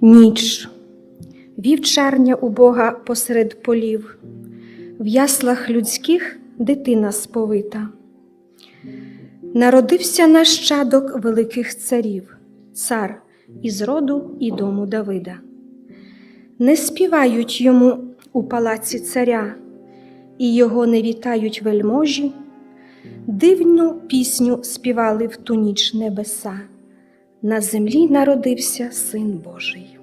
Ніч, вівчарня убога посеред полів, в яслах людських дитина сповита. Народився нащадок великих царів, цар із роду і дому Давида. Не співають йому у палаці царя, і його не вітають вельможі, дивну пісню співали в ту ніч небеса. На землі народився Син Божий.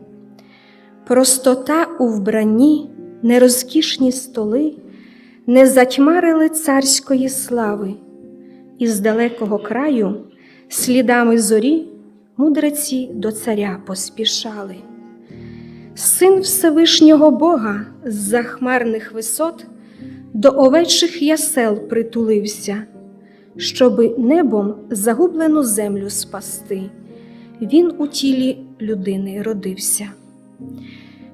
Простота у вбранні, нерозкішні столи не затьмарили царської слави, із далекого краю, слідами зорі, мудреці до царя поспішали. Син Всевишнього Бога з захмарних висот до овечих ясел притулився, щоби небом загублену землю спасти. Він у тілі людини родився.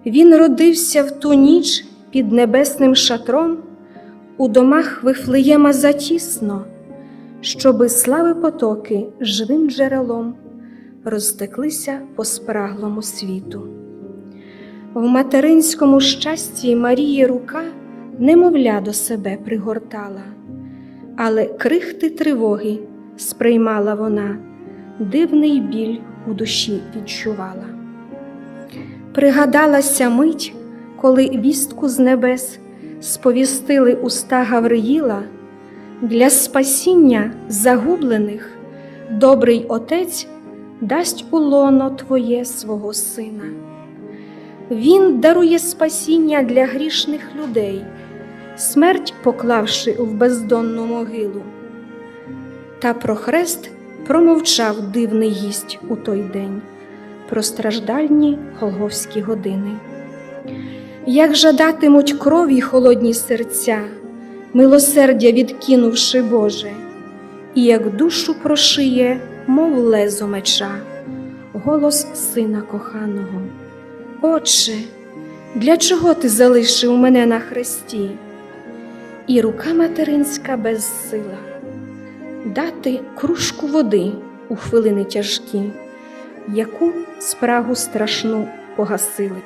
Він родився в ту ніч під небесним шатром, у домах Вифлеєма затісно, щоби слави потоки живим джерелом розтеклися по спраглому світу. В материнському щасті Марії рука немовля до себе пригортала, але крихти тривоги сприймала вона, дивний біль у душі відчувала. Пригадалася мить, коли вістку з небес сповістили уста Гавриїла, для спасіння загублених добрий Отець дасть у лоно Твоє свого Сина. Він дарує спасіння для грішних людей, смерть поклавши в бездонну могилу. Та про хрест промовчав дивний гість у той день, про страждальні голговські години. Як жадатимуть крові холодні серця, милосердя відкинувши Боже, і як душу прошиє, мов лезо меча, голос сина коханого. Отче, для чого ти залишив мене на хресті? І рука материнська безсила дати кружку води у хвилини тяжкі, яку спрагу страшну погасили.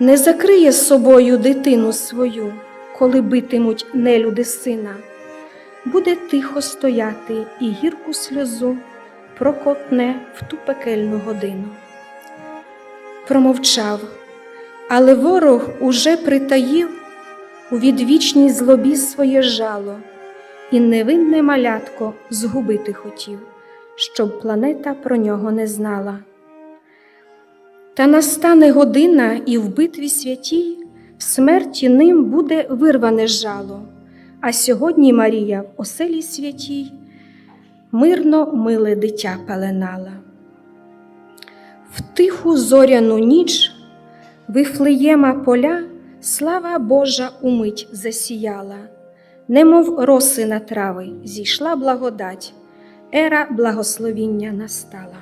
Не закриє собою дитину свою, коли битимуть нелюди сина, буде тихо стояти і гірку сльозу прокотне в ту пекельну годину. Промовчав, але ворог уже притаїв у відвічній злобі своє жало, і невинне малятко згубити хотів, щоб планета про нього не знала. Та настане година, і в битві святій в смерті ним буде вирване жало, а сьогодні Марія в оселі святій мирно миле дитя пеленала. В тиху зоряну ніч вифлеєма поля слава Божа умить засіяла, немов роси на трави зійшла благодать, ера благословіння настала.